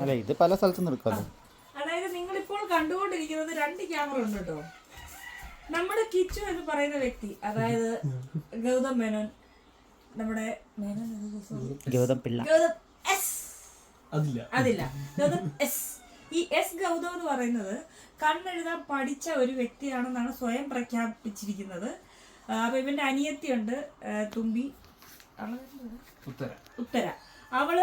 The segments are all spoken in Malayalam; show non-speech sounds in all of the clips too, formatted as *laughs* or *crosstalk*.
അല്ല ഇത് പല സ്ഥലത്തും എടുക്കാമല്ലോ അതായത് നിങ്ങൾ ഇപ്പോൾ കണ്ടുകൊണ്ടിരിക്കുന്നത് രണ്ട് ക്യാമറ ഉണ്ട് കേട്ടോ. നമ്മുടെ കിച്ചു എന്ന് പറയുന്ന വ്യക്തി അതായത് ഗൗതം മേനോൻ നമ്മുടെ മേനോൻ ഗൗതം പിള്ള. ഗൗതം എസ്. അതില്ല. ഗൗതം എസ്. ഈ എസ് ഗൗതം എന്ന് പറയുന്നത് കണ്ണെഴുതാൻ പഠിച്ച ഒരു വ്യക്തിയാണെന്നാണ് സ്വയം പ്രഖ്യാപിച്ചിരിക്കുന്നത്. അപ്പൊ ഇവന്റെ അനിയത്തിയുണ്ട് തുമ്പി? ഉത്തര. അവൾ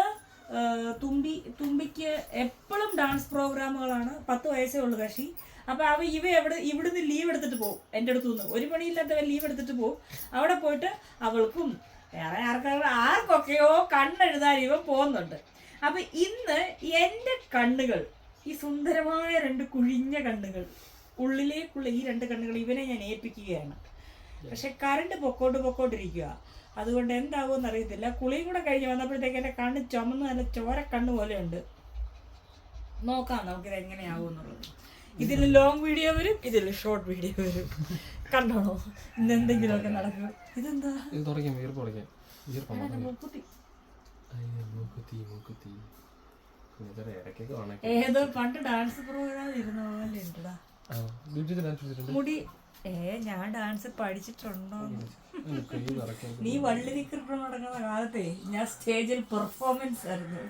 തുമ്പി തുമ്പിക്ക് എപ്പോഴും ഡാൻസ് പ്രോഗ്രാമുകളാണ് പത്ത് വയസ്സേ ഉള്ളു കക്ഷി. അപ്പൊ അവ ഇവ എവിടെ ഇവിടുന്ന് ലീവ് എടുത്തിട്ട് പോകും എന്റെ അടുത്തു നിന്ന്. ഒരു പണിയില്ലാത്തവൻ ലീവ് എടുത്തിട്ട് പോകും അവിടെ പോയിട്ട് അവൾക്കും വേറെ ആർക്കാർ ആർക്കൊക്കെയോ കണ്ണെഴുതാൻ ഇവ പോകുന്നുണ്ട്. അപ്പൊ ഇന്ന് എന്റെ കണ്ണുകൾ ഈ സുന്ദരമായ രണ്ട് കുഴിഞ്ഞ കണ്ണുകൾ ഉള്ളിലേക്കുള്ള ഈ രണ്ട് കണ്ണുകൾ ഇവനെ ഞാൻ ഏൽപ്പിക്കുകയാണ്. പക്ഷെ കറണ്ട് പൊക്കോട്ട് പൊക്കോണ്ടിരിക്കുക അതുകൊണ്ട് എന്താവുമെന്ന് അറിയത്തില്ല. കുളിയും കൂടെ കഴിഞ്ഞ് വന്നപ്പോഴത്തേക്ക് എന്റെ കണ്ണ് ചുമന്ന് നല്ല ചോര കണ്ണ് പോലെയുണ്ട്. നോക്കാം നമുക്കിത് എങ്ങനെയാവുമെന്നുള്ളത് ഇതിൽ ലോങ് വീഡിയോ വരും ഇതിൽ ഷോർട്ട് വീഡിയോ വരും. കണ്ടോണോ? ഇന്ന് എന്തെങ്കിലുമൊക്കെ നടക്കും. ഇതെന്താ? ഏതോ പണ്ട് ഡാൻസ് പ്രോഗ്രാം ഇരുന്ന പോലെ ഉണ്ടടാ. മുടി. ഏ ഞാൻ ഡാൻസ് പഠിച്ചിട്ടുണ്ടോ? നീ വള്ളി നിക്കറിട്ട് നടക്കുന്ന കാലത്തെ ഞാൻ സ്റ്റേജിൽ പെർഫോമൻസ് ആയിരുന്നു.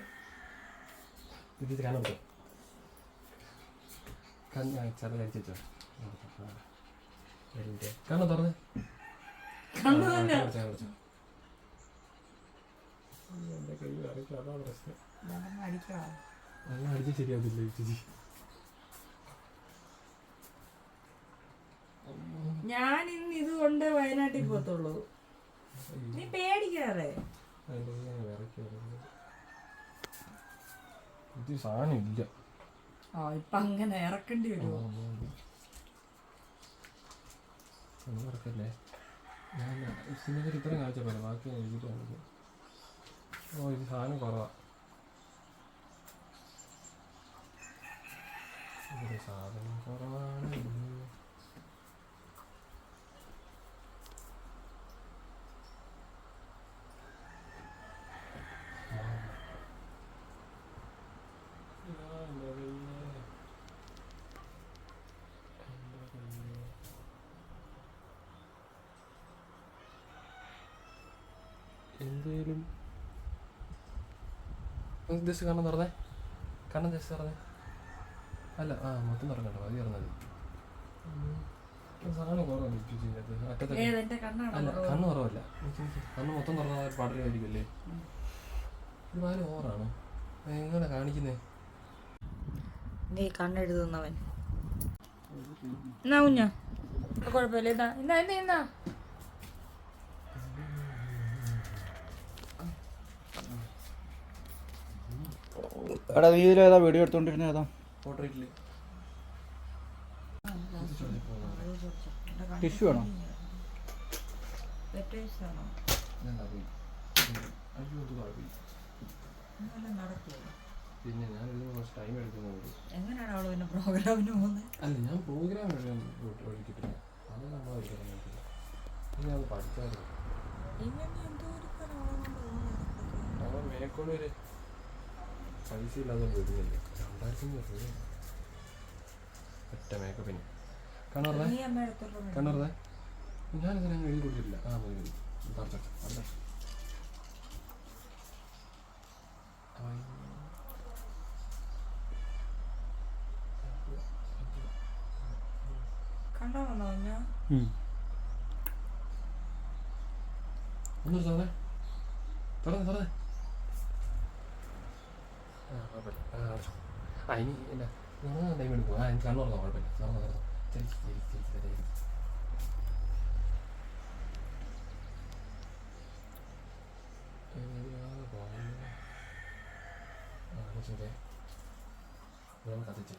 കണ്ണ തുറന്ന്. കണ്ണു തന്നെ. അടിക്കാം അടിച്ച് ശരിയാവില്ല ചേച്ചി. ഞാൻ ഇന്ന് ഇതുകൊണ്ട് വയനാട്ടിൽ പോത്തുള്ളൂ നീ പേടിക്കാറേ ഇത് സാധനം ഇല്ല. ആ ഇപ്പൊ അങ്ങനെ ഇറക്കേണ്ടി വരുമോ ഒന്നും ഇറക്കല്ലേ? ഞാൻ സിനിമയിൽ ഇത്രയും കാണിച്ച പോലെ ബാക്കി ഞാൻ എഴുതിയിട്ട് കാണിക്കാം ഓ ഇത് സാധനം കുറവാ. സാധനം കുറവാണ്. ജസ്റ്റ് കണ്ണം തുറന്നേ. കണ്ണം ജസ്റ്റ് തുറന്നേ. അല്ല ആ മൊത്തം തുറന്നോ അത് തുറന്നത് സാധനം കുറവാണ് ഇതിനകത്ത്. അറ്റത്തെ ഏതെന്റെ കണ്ണാണ് അല്ല കണ്ണ് കുറവല്ല. കണ്ണു മൊത്തം തുറന്നാൽ പാടലായിരിക്കുമല്ലേ ഇത് ഓവറാണ്? എങ്ങനെ കാണിക്കുന്നേ? നീ കണ്ണെഴുതുന്നവൻ എന്നാ കുഞ്ഞാ കുഴപ്പമില്ല. ഇതാ ഇന്നാ ഇന്നാ എടാ നീ ഇതിലേതാ വീഡിയോ എടുത്തോണ്ടിരുന്ന? ഏതാ? പോർട്രേറ്റിൽ ടിഷ്യൂ ആണോ? പിന്നെ ഞാൻ ടൈം എടുക്കുന്നത് എങ്ങനെയാണ് അവൾ പിന്നെ പ്രോഗ്രാമിന് പോകുന്നത് അല്ല ഞാൻ പ്രോഗ്രാം ഒഴിക്കിട്ടില്ല അത് നമ്മൾ മേക്കോട് ഒരു പൈസ ഇല്ലാതെ വരുന്നില്ല രണ്ടായിരത്തി അഞ്ഞൂറ് രൂപ ഒറ്റ മേക്കപ്പിന് എടുത്തോളൂ കണ്ണുറേ ഞാനിതിനെ എഴുതി കൊടുത്തിട്ടില്ല. ആ മതി മതി പറഞ്ഞോ പറഞ്ഞോ കണ്ടോ വന്നോ ഞാൻ ഉം. ഒന്നൊരു തുറന്നേ തുറന്നേ തുറന്നേ ആ കുഴപ്പമില്ല ആ അടച്ചോ ആ ഇനി ഇല്ല നിങ്ങൾ ടൈം എടുക്കും ആ എനിക്ക് കണ്ണു തുറന്നോ കുഴപ്പമില്ല തുറന്നോ തുറന്നോ ശരി ശരി ശരി ശരി ശരി കത്തിച്ചു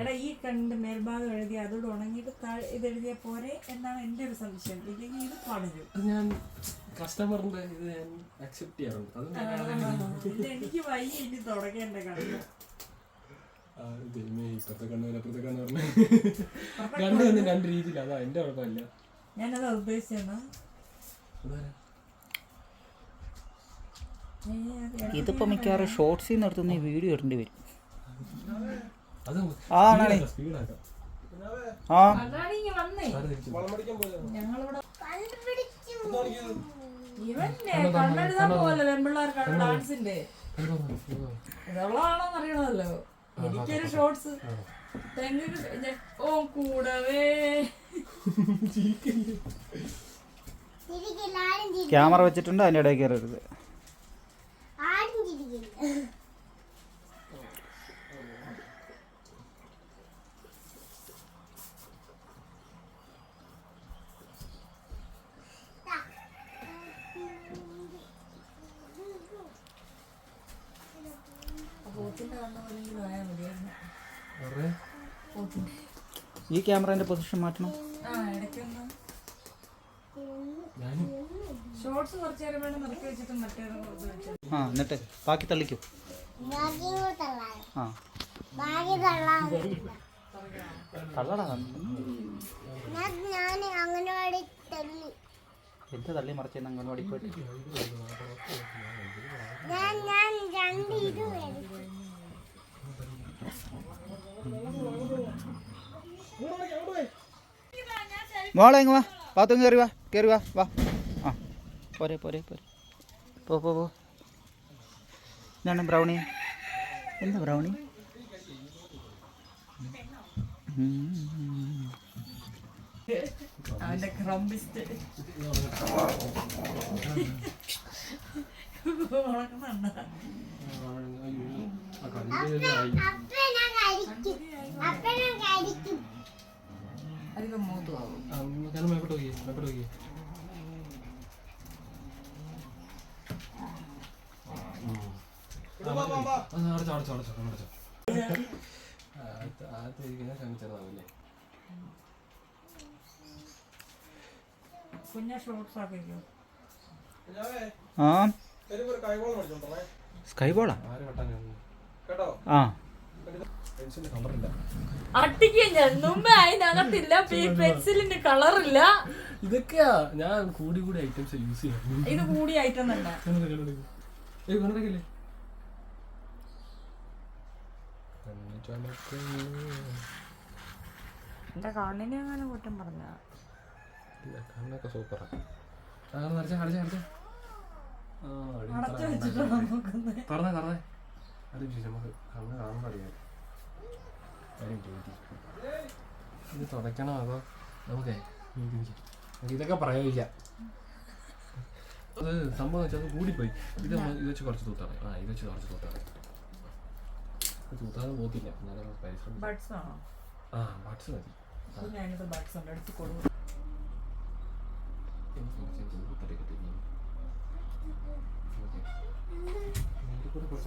എടാ ഈ കണ്ട് മേൽഭാഗം എഴുതി അതോട് ഉണങ്ങിയിട്ട് താഴെ ഇത് എഴുതിയ പോരെ എന്നാണ് എന്റെ ഒരു സംശയം. ഇല്ലെങ്കിൽ ഇത് പടരും. ഞാൻ കസ്റ്റമറിന്റെ ഇത് ഞാൻ അക്സെപ്റ്റ് ചെയ്യാറുണ്ട്. അത് ഇത് എനിക്ക് വയ്യ ഇനി തുടങ്ങേണ്ട കണ്ട് ആ, ദൈവമേ, ഇപ്പുറത്തെ കണ്ണ് പോലെ അപ്പുറത്തെ കണ്ണ് പറഞ്ഞ്. രണ്ട് കണ്ണ് രണ്ട് രീതിയില്ല അതാ എന്റെ കുഴപ്പമില്ല. ഞാനത് ഉദ്ദേശിച്ചെന്നാ അതാരാ? ഇതിപ്പോ മിക്കവാറും ഷോർട്സിൽ നിന്ന് എടുത്തുന്ന വീഡിയോ ഇടേണ്ടി വരും. കണ്ണെഴുതാൻ പോലെ വെമ്പിള്ളാർ ഡാൻസിന്റെ. ഇതുള്ളതാണോന്ന് അറിയണമല്ലോ. എനിക്കൊരു ഷോർട്സ് തെങ്ങ് ഓ കൂടവേ. *laughs* ക്യാമറ വെച്ചിട്ടുണ്ട് അതിന്റെ ഇടയിൽ കയറരുത്. ഈ ക്യാമറേന്റെ പൊസിഷൻ മാറ്റണം. ആ എന്നിട്ട് ബാക്കി തള്ളിക്കോ. ആ. തള്ളടാ. എന്ത് തള്ളി മറിച്ചെന്ന് അംഗൻവാടി പോയിട്ട്? ഞാൻ ഞാൻ രണ്ട് ഇത് മേടിച്ചു മോളെ ഇങ്ങ് വാ. പാത്തും കയറി വാ. കയറി വാ. വാ. ആ. പോരെ പോരെ പോരെ. പോ പോ പോ. എന്താണ് ബ്രൗണി. എന്താ ബ്രൗണി? ഉം. അവന്റെ ക്രംബിസ്റ്റ്. ഉണക്കുന്നുണ്ടോ ആ കണ്ണിന്റെ ആയി അപ്പ ഞാൻ കഴിക്കും അപ്പ ഞാൻ കഴിക്കും അധികം മൂത്തു ആവും ആ, കണ്ണ് മേപ്പോട്ട് നോക്കി. മേപ്പോട്ട് നോക്കി അടച്ചോ അടച്ചോ. അടച്ചോ അടച്ചോ ആക്കിക്കോ. ആ? സ്കൈ ബോളാ ആ. അട്ടിക്കാൻ ഞാൻ മുമ്പേ അതിനകത്തില്ല ഈ പെൻസിലിന്റെ കളറില്ല. ഇതൊക്കെയാ? ഞാൻ കൂടി കൂടി ഐറ്റംസ് യൂസ് ചെയ്യാം. ഇത് ഐറ്റം തന്നെ എന്റെ കണ്ണിനെ അങ്ങനെ കുറ്റം പറഞ്ഞ കണ്ണൊക്കെ സൂപ്പറാ ആ. നിറച്ച അടച്ച അടച്ച അടച്ചു. വെച്ചിട്ടാണോ നോക്കുന്നത് തുറന്നേ തുറന്നേ. അത് ചോദിച്ചു നമുക്ക് കണ്ണ് കാണുമ്പോൾ അറിയാം. ഇത് തുടയ്ക്കണോ അതോ നമുക്കേ ഇതൊക്കെ പ്രയോഗില്ല അത് സംഭവം വെച്ചാൽ അത് കൂടിപ്പോയി. ഇത് ഇത് വെച്ച് കുറച്ച് തൂത്താണ്. ആ ഇത് വെച്ച് കുറച്ച് തൂത്താണ്. തൂത്താതെ പോത്തില്ല എന്നാലും ബഡ്സ് ആ മതി. ബഡ്സ് എനിക്ക് കുറച്ച്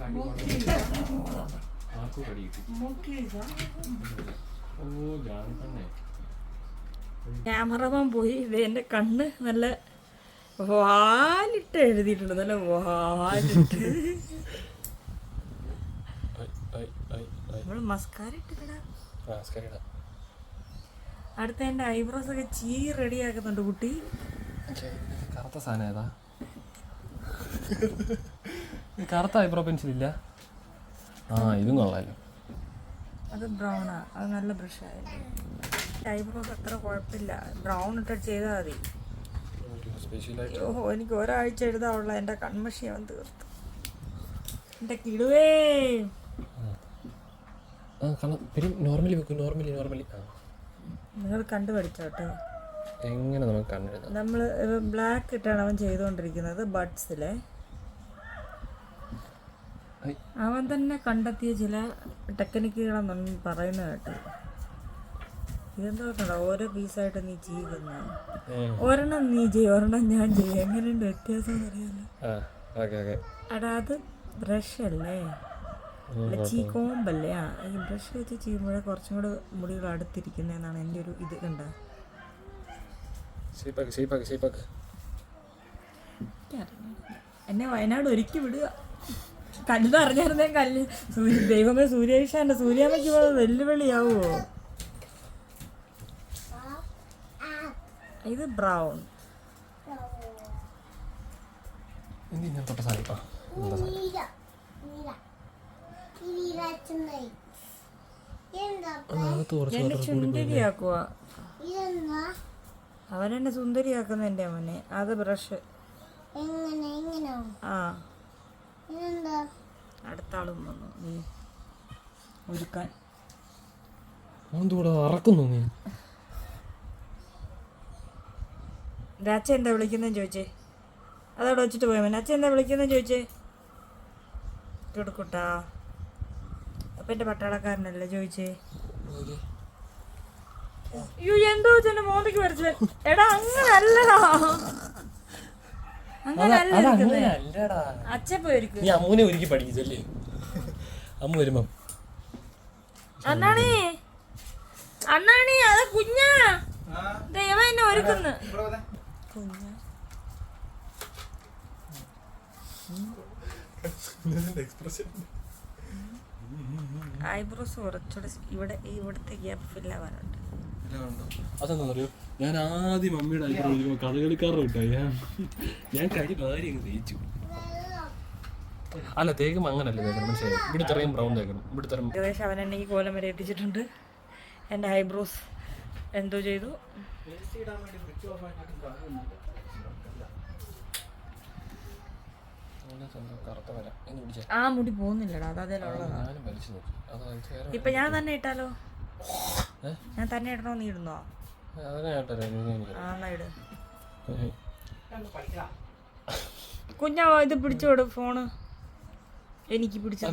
അടി. ആർക്കും കടി ഓ ഞാൻ തന്നെ ക്യാമറമാൻ പോയി. ഇത് എന്റെ കണ്ണ് നല്ല വാലിട്ട് എഴുതിയിട്ടുണ്ട്. നല്ല വാലിട്ട്. അടുത്ത എന്റെ ഐബ്രോസ് ഒക്കെ ചീ റെഡി ആക്കുന്നുണ്ട് കുട്ടി. കറുത്ത സാധനം ഏതാ? ഈ കറുത്ത ഐബ്രോ പെൻസിൽ ഇല്ല? ആ ഇതും കൊള്ളാലോ. അത് ബ്രൗണാ അത് നല്ല ബ്രഷായിരുന്നു. ടൈപ്പ് അത്ര കുഴപ്പമില്ല. ബ്രൗൺ ഇട്ടിട്ട് ചെയ്താൽ മതി. ഓഹോ എനിക്ക് ഒരാഴ്ച എഴുതാവുള്ള എന്റെ കൺമഷി അവൻ തീർത്തു. എന്റെ കിടുവേ! നോർമലി വെക്കും നോർമലി നോർമലി നിങ്ങൾ കണ്ടു പഠിച്ചോട്ടോ എങ്ങനെ നമുക്ക് നമ്മൾ ബ്ലാക്ക് ഇട്ടാണ് അവൻ ചെയ്തുകൊണ്ടിരിക്കുന്നത് ബഡ്സിലെ. അവൻ തന്നെ കണ്ടെത്തിയ ചില ടെക്നിക്കുകളെന്ന് പറയുന്നത് കേട്ടോ. ഇതെന്താ കണ്ടോ? ഓരോ പീസായിട്ട് നീ ചെയ്യുന്ന. ഒരെണ്ണം നീ ചെയ്യും ഒരെണ്ണം ഞാൻ ചെയ്യും. എങ്ങനെയുണ്ട് വ്യത്യാസം അറിയാലോ എടാ അത് ബ്രഷ് അല്ലേ? ചീക്കോമ്പല്ലേ ചീ കോമ്പല്ലേ? ആ ഈ ബ്രഷ് വെച്ച് ചെയ്യുമ്പോഴേ കുറച്ചും കൂടെ മുടികൾ അടുത്തിരിക്കുന്നതെന്നാണ് എന്റെ ഒരു ഇത് കണ്ട. എന്നെ വയനാട് ഒരുക്കി വിടുക. കല്ല് അറിഞ്ഞായിരുന്നേ കല്ല്. സൂര്യ ദൈവമേ സൂര്യേഷാന്റെ സൂര്യാമ്മയ്ക്ക് പോകുന്നത് വെല്ലുവിളിയാവോ? ഇത് ബ്രൗൺ. അവനെന്നെ സുന്ദരിയാക്കുന്ന എന്റെ മോനെ. അത് ബ്രഷ്. ആ. അടുത്ത ആളും വന്നു. നീ ഒരുക്കാൻ. അവന്തൂടെ അറക്കുന്നു നീ. അച്ഛൻ എന്താ വിളിക്കുന്നതെന്ന് ചോദിച്ചേ. അതവിടെ വെച്ചിട്ട് പോയാൽ മതി അച്ഛൻ എന്താ വിളിക്കുന്നതെന്ന് ചോദിച്ചേ. കൊടുക്കൂട്ടാ അപ്പം എന്റെ പട്ടാളക്കാരനല്ലേ ചോദിച്ചേ. അയ്യോ എന്തോ ചെന്റെ മോന്തയ്ക്ക് വരച്ചത്. എടാ അങ്ങനല്ലടാ അങ്ങനല്ല ഇരിക്കുന്നെ. അല്ലടാ അച്ഛൻ പോയിരിക്കും നീ അമ്മൂനെ ഒരുക്കി പഠിക്കിച്ചല്ലേ അമ്മ വരുമ്പം. അണ്ണാണി. അണ്ണാണി അത് കുഞ്ഞാ. ദൈവം എന്നെ ഒരുക്കുന്നു. കുഞ്ഞ. ഐബ്രോസ് കുറച്ചുകൂടെ ഇവിടെ ഇവിടത്തെ ഗ്യാപ്പ് ഫില്ലാവാനുണ്ട് അതെന്താ അറിയോ ഞാൻ ആദ്യം മമ്മിയുടെ ഐബ്രോ ചോദിക്കുമ്പോൾ കഥകളിക്കാരുടെ കിട്ടാ ഞാൻ ഞാൻ കരി ഭാര്യ അങ്ങ് തേച്ചു. അല്ല തേക്കും അങ്ങനല്ല തേക്കണം മനസ്സിലായി? ഇവിടെ ഇത്രയും ബ്രൗൺ തേക്കണം. ഇവിടെ ഇത്രയും ഏകദേശം അവൻ എന്നെ ഈ കോലം വരെ എത്തിച്ചിട്ടുണ്ട്. എന്റെ ഐബ്രോസ് എന്തോ ചെയ്തു. ആ മുടി പോകുന്നില്ലടാ അത് അത് ഇപ്പൊ ഞാൻ തന്നെ ഇട്ടാലോ? ഞാൻ തന്നെ ഇടണോ? നീ ഇടുന്നോ. കുഞ്ഞാ ഇത് പിടിച്ചോട് ഫോണ്. എനിക്ക് പിടിച്ചു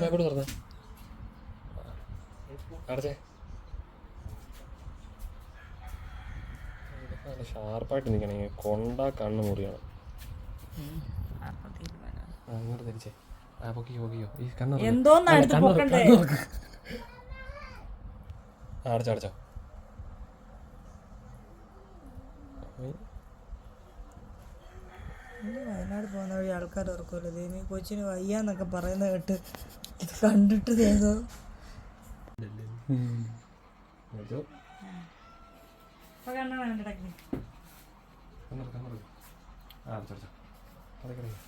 ഷാർപ്പായിട്ട് നിൽക്കണേ കൊണ്ട കണ്ണ് മുറിയണം തിരിച്ചേ. ആ പൊക്കിയോ പൊക്കിയോ ഈ കണ്ണ് എന്തോന്നാണ് കണ്ണ് പൊക്കണ്ടേ? കണ്ണ് തുറക്ക്. ആ അടച്ചോ അടച്ചോ. വയനാട് പോകുന്ന വഴി ആൾക്കാർ ഓർക്കുമല്ലോ ഇനി കൊച്ചിന് വയ്യാന്നൊക്കെ പറയുന്ന കേട്ട് ഇത് കണ്ടിട്ട് ചെയ്തോ ഷാർപ്പായിട്ടിരിക്കത്തുള്ളൂ കണ്ണാണ് എന്റെ ഇടയ്ക്ക് കണ്ണ് തുറക്ക്, കണ്ണ് തുറക്ക്. ആ അടച്ചോ അടച്ചോ അടയ്ക്ക്, അടയ്ക്ക്.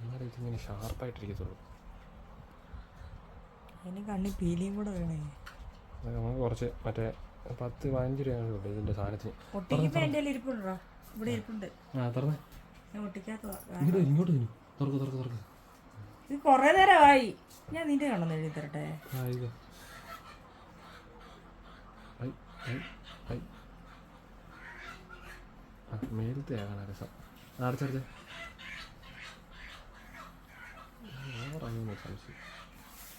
എന്നാലേ ഇതിങ്ങനെ ഷാർപ്പായിട്ടിരിക്കത്തുള്ളൂ അതിന് കണ്ണി പീലിയും കൂടെ വേണേ. നമുക്ക് കുറച്ച് മറ്റേ പത്ത് പതിനഞ്ച് രൂപ ഇതിന്റെ സാധനത്തിന്. ഒട്ടിക്കുമ്പോ കയ്യിൽ ഇരിപ്പുണ്ടോ? ഇവിടെ ഇരിപ്പുണ്ട്. ആ തുറന്നേ. ഞാൻ ഒട്ടിക്കാത്തതാ. ഇങ്ങോട്ട് ഇങ്ങോട്ട് വരൂ. തുറക്ക് തുറക്ക് തുറക്ക്. ഇത് കൊറേ നേരമായി. ഞാൻ നിന്റെ കണ്ടെന്ന് എഴുതി തരട്ടെ. മേലത്തെ ആകാനാ രസം. അടച്ചടച്ചേ സംശയം.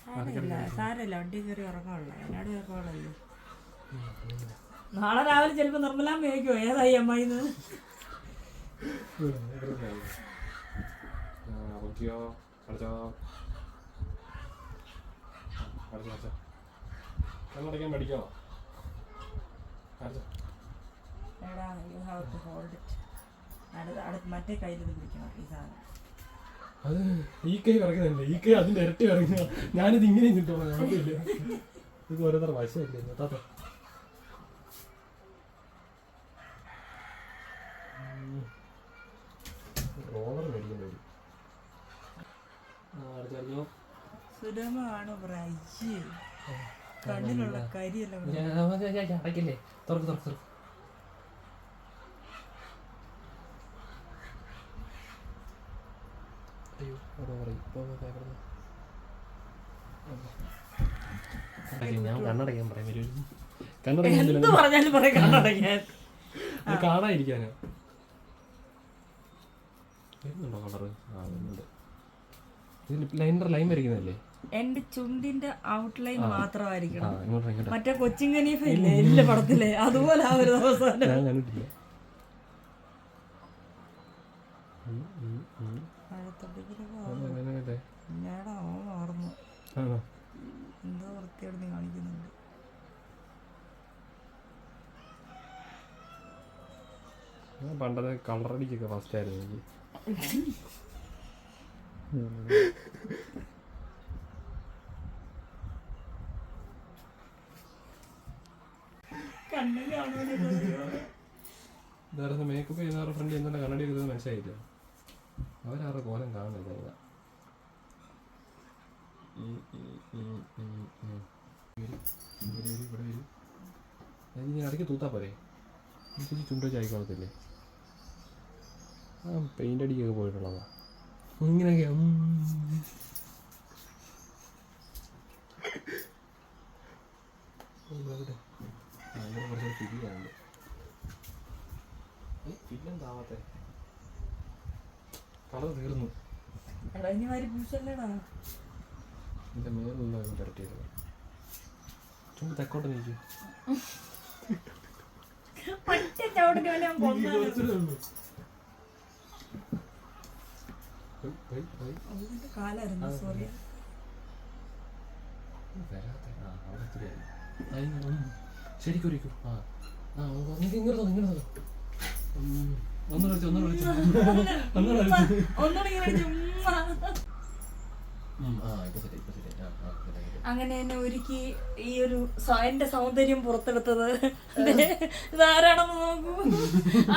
സാരമില്ല. സാരമില്ല. വണ്ടി കയറി ഉറങ്ങാനുള്ള. എന്നോട് കയറുവാളല്ലോ നാളെ രാവിലെ ചിലപ്പോ നിർമ്മലാൻ ചോദിക്കുമോ ഏതായി അമ്മായിന്ന്? എടാ you have to hold it അടുത്ത് മറ്റേ കയ്യിൽ പിടിക്കണം. ഈ സാധനം. അത് ഈ കൈ കിടക്കുന്നില്ല ഈ കൈ അതിന്റെ ഇരട്ടി ഇറങ്ങുക ഞാനിത് ഇങ്ങനെ കിട്ടുള്ളൂ കുഴപ്പമില്ല ഇത് ഓരോരുത്തർ വശമല്ലേ? താത്ത റോളർ മേടിക്കേണ്ടി വരും. അടുത്തറിഞ്ഞോ? കണ്ണിലുള്ള കരിയല്ല തുറക്ക് തുറക്ക് തുറക്ക് അയ്യോ അവിടെ പറയും പോ, പോ, പോ, അവിടെ നിന്ന്. അടയ്ക്ക്, ഞാൻ കണ്ണടയ്ക്കാൻ പറയാൻ വരും. കണ്ണടയ്ക്കാൻ പറയാം *laughs* കാണാതിരിക്കാനാ വരുന്നുണ്ടോ കളറ്? ആ വരുന്നുണ്ട്. ഇതിൽ ലൈനർ ലൈൻ വരയ്ക്കുന്നതല്ലേ? എന്റെ ചുണ്ടിന്റെ ഔട്ട്ലൈൻ മാത്രമായിരിക്കണം. മറ്റേ കൊച്ചിൻ കനീഫ ഇല്ലേ. എല്ലാ പടത്തിലെ. അതുപോലെ ആ ഒരു ദിവസം ഞാൻ കണ്ടിട്ടില്ല ഉം, ഉം, ഉം. പഴത്തൊട്ടിക്കിലൊക്കെ അത് അങ്ങനെയല്ലേ? ഞാടാ ഓ മാറുന്നു ആണോ? എന്തോ വൃത്തിയോട് നീ കാണിക്കുന്നുണ്ട് ഞാൻ പണ്ടത്തെ കളറടിക്കൊക്കെ ഫസ്റ്റ് ആയിരുന്നു എനിക്ക്. മേക്കപ്പ് ചെയ്യുന്നവരുടെ ഫ്രണ്ട് എന്തുകൊണ്ട് കണ്ണടി എടുത്തത് മനസ്സിലായില്ല. അവരാരുടെ കോലം കാണുന്നില്ല ഇതാ. ഇടയ്ക്ക് തൂത്താ പോരെ. ചുണ്ടോ ചായക്കോളത്തില്ലേ പെയിന്റ് അടിക്കൊക്കെ പോയിട്ടുള്ളതാണ് ഇങ്ങനെയൊക്കെ ഫില്ലെന്താവാത്തെ കളർ തീർന്നു. ഇതിന്റെ പുരട്ടിയത്. ചുണ്ട് തെക്കോട്ട് നീക്കി. ഒറ്റ ചവിട്ടിന് വേണ്ടി ഞാൻ കൊന്നത് അതിന്റെ കാലായിരുന്നു സോറി ശരിക്കും ഒരിക്കൂ ആ ആ നിങ്ങൾക്ക് ഇങ്ങോട്ട് ഇങ്ങോട്ട് ഒന്ന് വിളിച്ചു ഒന്ന് വിളിച്ചു. ഒന്ന് വിളിച്ചു. ഒന്നുകൂടി അങ്ങനെ എന്നെ ഒരുക്കി ഈ ഒരു എന്റെ സൗന്ദര്യം പുറത്തെടുത്തത്. ധാരാളം ഇതാരാണെന്ന് നോക്കൂ.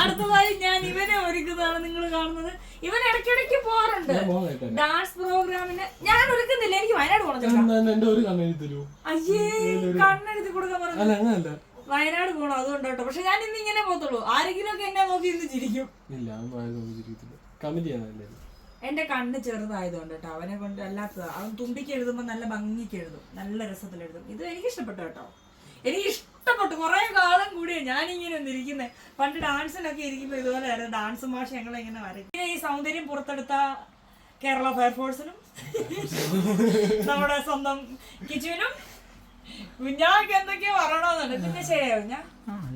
അടുത്തതായി ഞാൻ ഇവനെ ഒരുക്കുന്നതാണ് നിങ്ങൾ കാണുന്നത്. ഇവൻ ഇടയ്ക്കിടയ്ക്ക് പോകാറുണ്ട്. ഡാൻസ് പ്രോഗ്രാമിന് ഞാൻ ഒരുക്കുന്നില്ല. എനിക്ക് വയനാട് പോകണം അയ്യേ കണ്ണെഴുതി കൊടുക്കാൻ പറഞ്ഞു വയനാട് പോകണം അതുകൊണ്ട് കേട്ടോ പക്ഷെ ഞാൻ ഇന്ന് ഇങ്ങനെ പോകത്തുള്ളൂ. ആരെങ്കിലും ഒക്കെ എന്നെ നോക്കി ഇന്ന് ചിരിക്കും. ഇല്ല കമന്റ് ചെയ്യാനല്ലേ? എന്റെ കണ്ണ് ചെറുതായതുകൊണ്ട് കേട്ടോ അവനെ കൊണ്ട് അല്ലാത്ത അവൻ തുമ്പിക്ക് എഴുതുമ്പോൾ നല്ല ഭംഗിക്ക് എഴുതും നല്ല രസത്തിൽ എഴുതും. ഇത് എനിക്ക് ഇഷ്ടപ്പെട്ടു കേട്ടോ. എനിക്ക് ഇഷ്ടപ്പെട്ടു കുറെ കാലം കൂടിയാ ഞാനിങ്ങനെ ഒന്നിരിക്കുന്നത് പണ്ട് ഡാൻസിനൊക്കെ ഇരിക്കുമ്പോൾ ഇതുപോലെ ആയിരുന്നു. ഡാൻസ് മാഷ് ഞങ്ങൾ ഇങ്ങനെ വരയ്ക്കും. പിന്നെ ഈ സൗന്ദര്യം പുറത്തെടുത്ത കേരള ഫയർഫോഴ്സിനും നമ്മുടെ സ്വന്തം കിച്ചുവിനും കുഞ്ഞാക്ക് എന്തൊക്കെയോ പറയണമെന്നുണ്ട് പിന്നെ ശരിയാവും ഞാൻ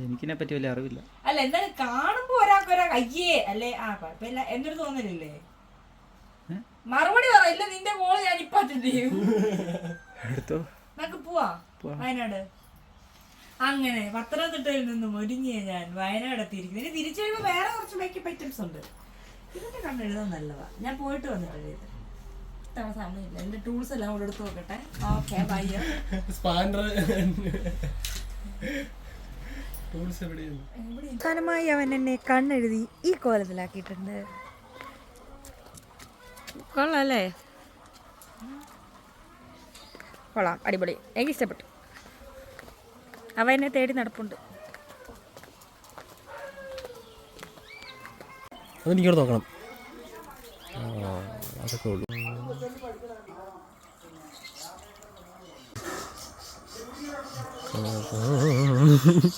എനിക്കിനെ പറ്റി വലിയ അറിവില്ല. അല്ല എന്തായാലും കാണുമ്പോ ഒരാൾക്ക് ഒരാൾ അയ്യേ അല്ലേ? ആ കുഴപ്പമില്ല. എന്നൊരു തോന്നലില്ലേ? മറുപടി പറ ഇല്ല നിന്റെ കോൾ ഞാൻ ഇപ്പൊ അറ്റൻഡ് ചെയ്യും. എടുത്തോ? നമുക്ക് പോവാ. വയനാട്. അങ്ങനെ പത്തനംതിട്ടയിൽ നിന്നും ഒരുങ്ങിയ ഞാൻ വയനാട് എത്തിയിരിക്കുന്നു. ഇനി തിരിച്ചു വരുമ്പോ വേറെ കുറച്ച് മേക്കപ്പ് ഐറ്റംസ് ഉണ്ട്. ഇതിന്റെ കണ്ണെഴുതാൻ നല്ലതാ. ഞാൻ പോയിട്ട് വന്നിട്ടുണ്ട് ഇത് ഇത്തവണ സമയമില്ല. എന്റെ ടൂൾസ് എല്ലാം കൂടെ എടുത്ത് നോക്കട്ടെ. ഓക്കെ അവസാനമായി അവൻ എന്നെ കണ്ണെഴുതി ഈ കോലത്തിലാക്കിയിട്ടുണ്ട്. കൊള്ളാല്ലേ? കൊള്ളാം അടിപൊളി. എനിക്ക് ഇഷ്ടപ്പെട്ടു. അവ എന്നെ തേടി നടപ്പുണ്ട്. അതെനിക്കവിടെ നോക്കണം. അതൊക്കെ ഉള്ളൂ. ഉള്ളു